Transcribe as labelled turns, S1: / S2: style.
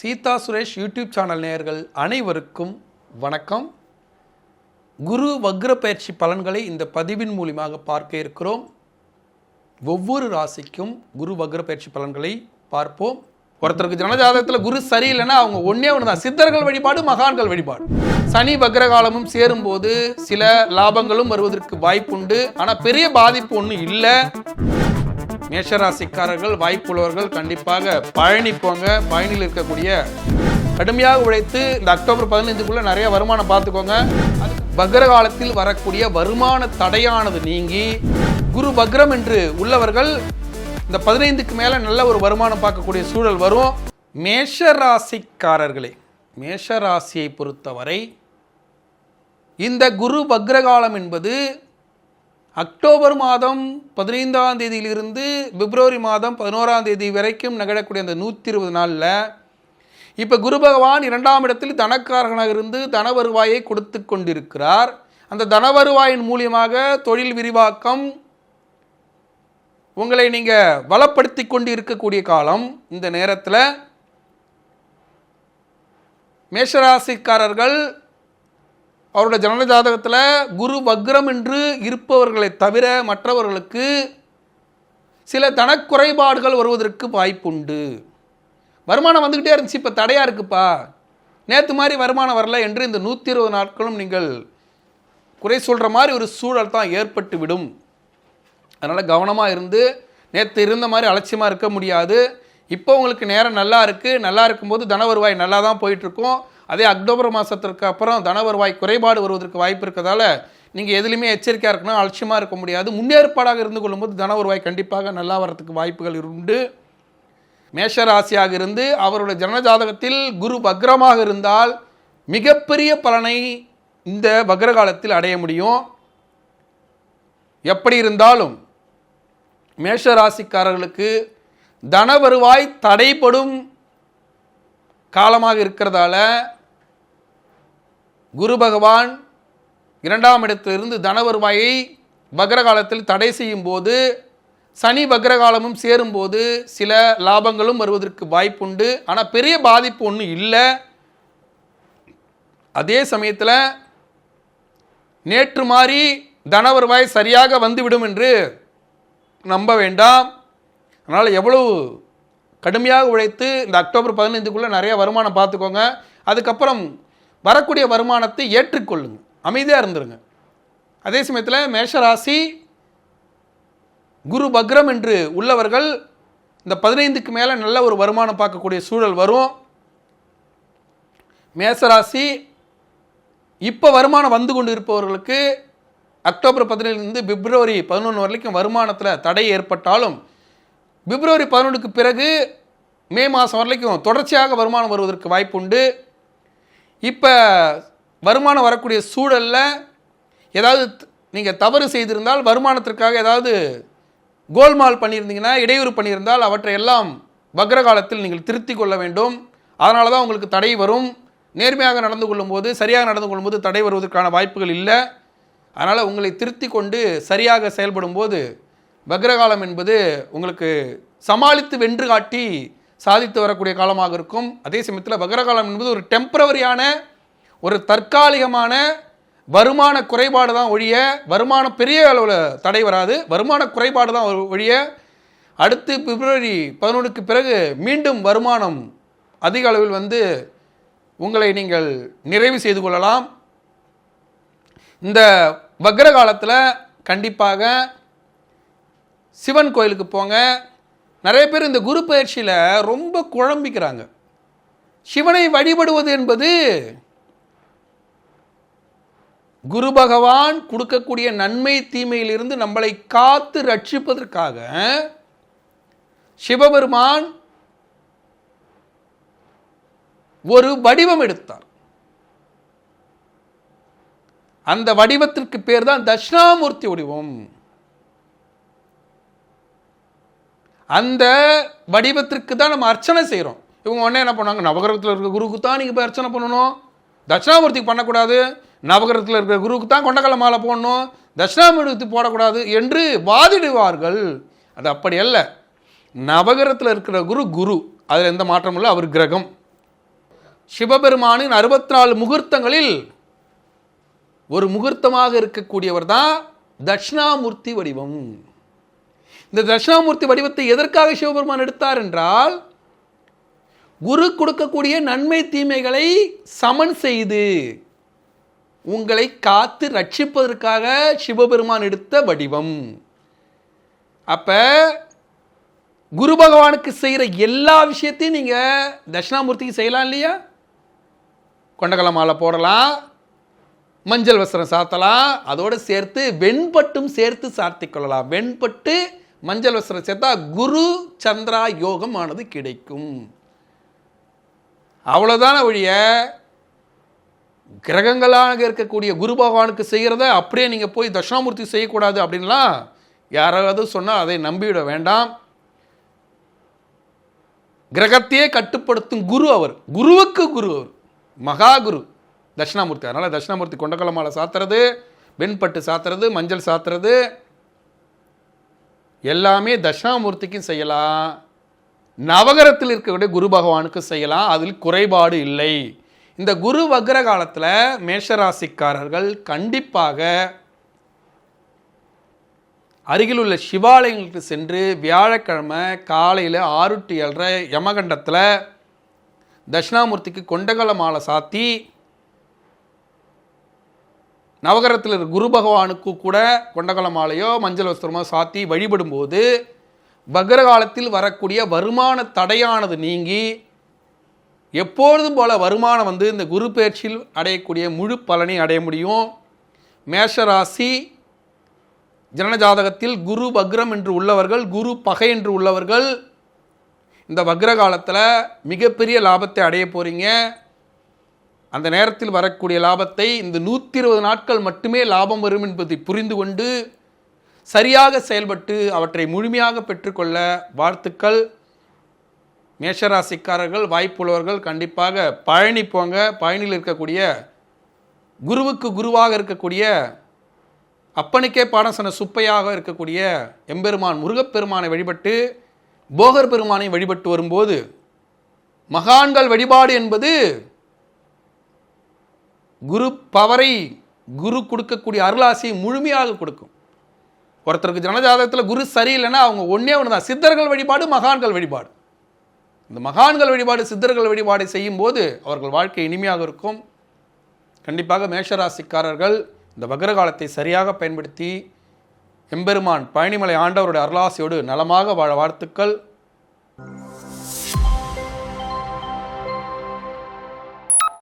S1: Sita Suresh YouTube channel நேயர்கள் அனைவருக்கும் வணக்கம். குரு வக்ர பயிற்சி பலன்களை இந்த பதிவின் மூலியமாக பார்க்க இருக்கிறோம். ஒவ்வொரு ராசிக்கும் குரு வக்ர பயிற்சி பலன்களை பார்ப்போம். ஒருத்தருக்கு ஜனஜாதகத்தில் குரு சரியில்லைன்னா அவங்க ஒன்றே ஒன்று தான் சித்தர்கள் வழிபாடு மகான்கள் வழிபாடு. சனி வக்ரகாலமும் சேரும்போது சில லாபங்களும் வருவதற்கு வாய்ப்புண்டு. ஆனால் பெரிய பாதிப்பு ஒன்றும் இல்லை. மேஷராசிக்காரர்கள் வாய்ப்புள்ளவர்கள் கண்டிப்பாக பழனி போங்க பழனியில் இருக்கக்கூடிய கடுமையாக உழைத்து இந்த அக்டோபர் பதினைந்துக்குள்ள நிறைய வருமானம் பார்த்துக்கோங்க. பக்ர காலத்தில் வரக்கூடிய வருமான தடையானது நீங்கி குரு பக்ரம் என்று உள்ளவர்கள் இந்த பதினைந்துக்கு மேலே நல்ல ஒரு வருமானம் பார்க்கக்கூடிய சூழல் வரும். மேஷராசிக்காரர்களே மேஷராசியை பொறுத்தவரை இந்த குரு பக்ரகாலம் என்பது அக்டோபர் மாதம் பதினைந்தாம் தேதியிலிருந்து பிப்ரவரி மாதம் பதினோராம் தேதி வரைக்கும் நிகழக்கூடிய அந்த நூற்றி இருபது நாளில் இப்போ குரு பகவான் இரண்டாம் இடத்தில் தனக்காரகனாக இருந்து தன வருவாயை கொடுத்து கொண்டிருக்கிறார். அந்த தன வருவாயின் மூலியமாக தொழில் விரிவாக்கம் உங்களை நீங்கள் வளப்படுத்தி கொண்டு இருக்கக்கூடிய காலம் இந்த நேரத்தில். மேஷராசிக்காரர்கள் அவருடைய ஜனன ஜாதகத்தில் குரு வக்ரம் என்று இருப்பவர்களை தவிர மற்றவர்களுக்கு சில தனக்குறைபாடுகள் வருவதற்கு வாய்ப்புண்டு. வருமானம் வந்துக்கிட்டே இருந்துச்சு இப்போ தடையாக இருக்குப்பா. நேற்று மாதிரி வருமானம் வரல என்று இந்த நூற்றி இருபது நாட்களும் நீங்கள் குறை சொல்கிற மாதிரி ஒரு சூழல் தான் ஏற்பட்டு விடும் அதனால் கவனமாக இருந்து நேற்று இருந்த மாதிரி அலட்சியமாக இருக்க முடியாது. இப்போ உங்களுக்கு நேரம் நல்லா இருக்குது நல்லா இருக்கும்போது தன வருவாய் நல்லா தான் போயிட்டுருக்கும் அதே அக்டோபர் மாதத்திற்கு அப்புறம் தன வருவாய் குறைபாடு வருவதற்கு வாய்ப்பு இருக்கிறதால நீங்கள் எதுலேயுமே எச்சரிக்கையாக இருக்கணும் அலட்சியமாக இருக்க முடியாது. முன்னேற்பாடாக இருந்து கொள்ளும்போது தன வருவாய் கண்டிப்பாக நல்லா வரத்துக்கு வாய்ப்புகள் உண்டு. மேஷராசியாக இருந்து அவருடைய ஜனஜாதகத்தில் குரு பக்ரமாக இருந்தால் மிகப்பெரிய பலனை இந்த பக்ரகாலத்தில் அடைய முடியும். எப்படி இருந்தாலும் மேஷ ராசிக்காரர்களுக்கு தன வருவாய் தடைப்படும் காலமாக இருக்கிறதால குரு பகவான் இரண்டாம் இடத்திலிருந்து தன வருவாயை வக்ரகாலத்தில் தடை செய்யும் போது சனி வக்ரகாலமும் சேரும்போது சில லாபங்களும் வருவதற்கு வாய்ப்புண்டு. ஆனால் பெரிய பாதிப்பு ஒன்றும் இல்லை. அதே சமயத்தில் நேற்று மாதிரி தன வருவாய் சரியாக வந்துவிடும் என்று நம்ப வேண்டாம். அதனால் எவ்வளவு கடுமையாக உழைத்து இந்த அக்டோபர் பதினைந்துக்குள்ளே நிறைய வருமானம் பார்த்துக்கோங்க. அதுக்கப்புறம் வரக்கூடிய வருமானத்தை ஏற்றுக்கொள்ளுங்க அமைதியாக இருந்துருங்க. அதே சமயத்தில் மேஷராசி குரு பக்ரம் என்று உள்ளவர்கள் இந்த பதினைந்துக்கு மேலே நல்ல ஒரு வருமானம் பார்க்கக்கூடிய சூழல் வரும். மேசராசி இப்போ வருமானம் வந்து கொண்டு இருப்பவர்களுக்கு அக்டோபர் பதினேழுலேருந்து பிப்ரவரி பதினொன்று வரைக்கும் வருமானத்தில் தடை ஏற்பட்டாலும் பிப்ரவரி பதினொன்றுக்கு பிறகு மே மாதம் வரைக்கும் தொடர்ச்சியாக வருமானம் வருவதற்கு வாய்ப்புண்டு. இப்போ வருமானம் வரக்கூடிய சூழலில் ஏதாவது நீங்கள் தவறு செய்திருந்தால் வருமானத்திற்காக ஏதாவது கோல்மால் பண்ணியிருந்தீங்கன்னா இடையூறு பண்ணியிருந்தால் அவற்றை எல்லாம் வக்ரகாலத்தில் நீங்கள் திருத்தி கொள்ள வேண்டும். அதனால தான் உங்களுக்கு தடை வரும். நேர்மையாக நடந்து கொள்ளும்போது சரியாக நடந்து கொள்ளும்போது தடை வருவதற்கான வாய்ப்புகள் இல்லை. அதனால் உங்களை திருத்தி கொண்டு சரியாக செயல்படும் போது வக்ரகாலம் என்பது உங்களுக்கு சமாளித்து வென்று காட்டி சாதித்து வரக்கூடிய காலமாக இருக்கும். அதே சமயத்தில் வக்ரகாலம் என்பது ஒரு டெம்பரவரியான ஒரு தற்காலிகமான வருமான குறைபாடு தான் ஒழிய வருமானம் பெரிய அளவில் தடை வராது. வருமான குறைபாடு தான் ஒழிய அடுத்து பிப்ரவரி பதினொன்றுக்கு பிறகு மீண்டும் வருமானம் அதிக அளவில் வந்து உங்களை நீங்கள் நிறைவு செய்து கொள்ளலாம். இந்த வக்ர காலத்தில் கண்டிப்பாக சிவன் கோயிலுக்கு போங்க. நிறைய பேர் இந்த குரு பயிற்சியில் ரொம்ப குழம்பிக்கிறாங்க. சிவனை வழிபடுவது என்பது குரு பகவான் கொடுக்கக்கூடிய நன்மை தீமையிலிருந்து நம்மளை காத்து ரட்சிப்பதற்காக சிவபெருமான் ஒரு வடிவம் எடுத்தார். அந்த வடிவத்திற்கு பேர் தான் தட்சிணாமூர்த்தி வடிவம். அந்த வடிவத்திற்கு தான் நம்ம அர்ச்சனை செய்கிறோம் இவங்க உடனே என்ன பண்ணுவாங்க? நவகிரகத்தில் இருக்கிற குருவுக்கு தான் நீங்கள் போய் அர்ச்சனை பண்ணணும். தட்சிணாமூர்த்திக்கு பண்ணக்கூடாது. நவகிரகத்தில் இருக்கிற குருவுக்கு தான் கொண்டக்கல மாலை போடணும். தட்சிணாமூர்த்தி போடக்கூடாது என்று வாதிடுவார்கள். அது அப்படி அல்ல. நவகிரகத்தில் இருக்கிற குரு குரு. அதில் எந்த மாற்றமும் இல்லை. அவர் கிரகம். சிவபெருமானின் அறுபத்தி நாலு முகூர்த்தங்களில் ஒரு முகூர்த்தமாக இருக்கக்கூடியவர் தான் தட்சிணாமூர்த்தி வடிவம். இந்த தட்சிணாமூர்த்தி வடிவத்தை எதற்காக சிவபெருமான் எடுத்தார் என்றால் குரு கொடுக்கக்கூடிய நன்மை தீமைகளை சமன் செய்து உங்களை காத்து ரட்சிப்பதற்காக சிவபெருமான் எடுத்த வடிவம். அப்ப குரு பகவானுக்கு செய்கிற எல்லா விஷயத்தையும் நீங்கள் தட்சிணாமூர்த்திக்கு செய்யலாம் இல்லையா? கொண்டகல மாலை போடலாம் மஞ்சள் வஸ்திரம் சாத்தலாம் அதோடு சேர்த்து வெண்பட்டும் சேர்த்து சாத்திக் கொள்ளலாம். வெண்பட்டு மஞ்சள் வஸ்திரம் சேர்த்தா குரு சந்திரா யோகம் ஆனது கிடைக்கும். அவ்வளோதான ஒழிய கிரகங்களாக இருக்கக்கூடிய குரு பகவானுக்கு செய்கிறத அப்படியே நீங்கள் போய் தட்சிணாமூர்த்தி செய்யக்கூடாது அப்படின்லாம் யாராவது சொன்னால் அதை நம்பிவிட வேண்டாம். கிரகத்தையே கட்டுப்படுத்தும் குரு அவர். குருவுக்கு குரு அவர். மகா குரு தட்சிணாமூர்த்தி. அதனால் தட்சிணாமூர்த்தி கொண்டக்கலமாலை சாத்துறது வெண்பட்டு சாத்துறது மஞ்சள் சாத்துறது எல்லாமே தட்சிணாமூர்த்திக்கும் செய்யலாம். நவகரத்தில் இருக்கக்கூடிய குரு பகவானுக்கும் செய்யலாம். அதில் குறைபாடு இல்லை. இந்த குரு வக்ர காலத்தில் மேஷராசிக்காரர்கள் கண்டிப்பாக அருகிலுள்ள சிவாலயங்களுக்கு சென்று வியாழக்கிழமை காலையில் ஆறு டு ஏழரை யமகண்டத்தில் தட்சிணாமூர்த்திக்கு கொண்டகல மாலை சாத்தி நவகரத்தில் இருக்க குரு பகவானுக்கு கூட கொண்டகல மாலையோ மஞ்சள் வஸ்திரமோ சாத்தி வழிபடும்போது பக்ர காலத்தில் வரக்கூடிய வருமான தடையானது நீங்கி எப்பொழுதும் போல வருமானம் வந்து இந்த குரு பயிற்சியில் அடையக்கூடிய முழு பலனை அடைய முடியும். மேஷராசி ஜனஜாதகத்தில் குரு வக்ரம் என்று உள்ளவர்கள் குரு பகை என்று உள்ளவர்கள் இந்த வக்ர காலத்தில் மிகப்பெரிய லாபத்தை அடைய போகிறீங்க அந்த நேரத்தில் வரக்கூடிய லாபத்தை இந்த நூற்றி இருபது நாட்கள் மட்டுமே லாபம் வரும் என்பதை புரிந்து கொண்டு சரியாக செயல்பட்டு அவற்றை முழுமையாக பெற்றுக்கொள்ள வாழ்த்துக்கள். மேஷராசிக்காரர்கள் வாய்ப்புள்ளவர்கள் கண்டிப்பாக பழனி போங்க. பழனியில் இருக்கக்கூடிய குருவுக்கு குருவாக இருக்கக்கூடிய அப்பனுக்கே பாடம் சொன்ன சுப்பையாக இருக்கக்கூடிய எம்பெருமான் முருகப்பெருமானை வழிபட்டு போகர் பெருமானை வழிபட்டு வரும்போது மகான்கள் வழிபாடு என்பது குரு பவரை குரு கொடுக்கக்கூடிய அருளாசியை முழுமையாக கொடுக்கும். ஒருத்தருக்கு ஜனஜாதகத்தில் குரு சரியில்லைன்னா அவங்க ஒன்றே ஒன்று தான் சித்தர்கள் வழிபாடு மகான்கள் வழிபாடு. இந்த மகான்கள் வழிபாடு சித்தர்கள் வழிபாடு செய்யும்போது அவர்கள் வாழ்க்கை இனிமையாக இருக்கும். கண்டிப்பாக மேஷராசிக்காரர்கள் இந்த வக்ர காலத்தை சரியாக பயன்படுத்தி எம்பெருமான் பழனிமலை ஆண்டவருடைய அருளாசியோடு நலமாக வாழ வாழ்த்துக்கள்.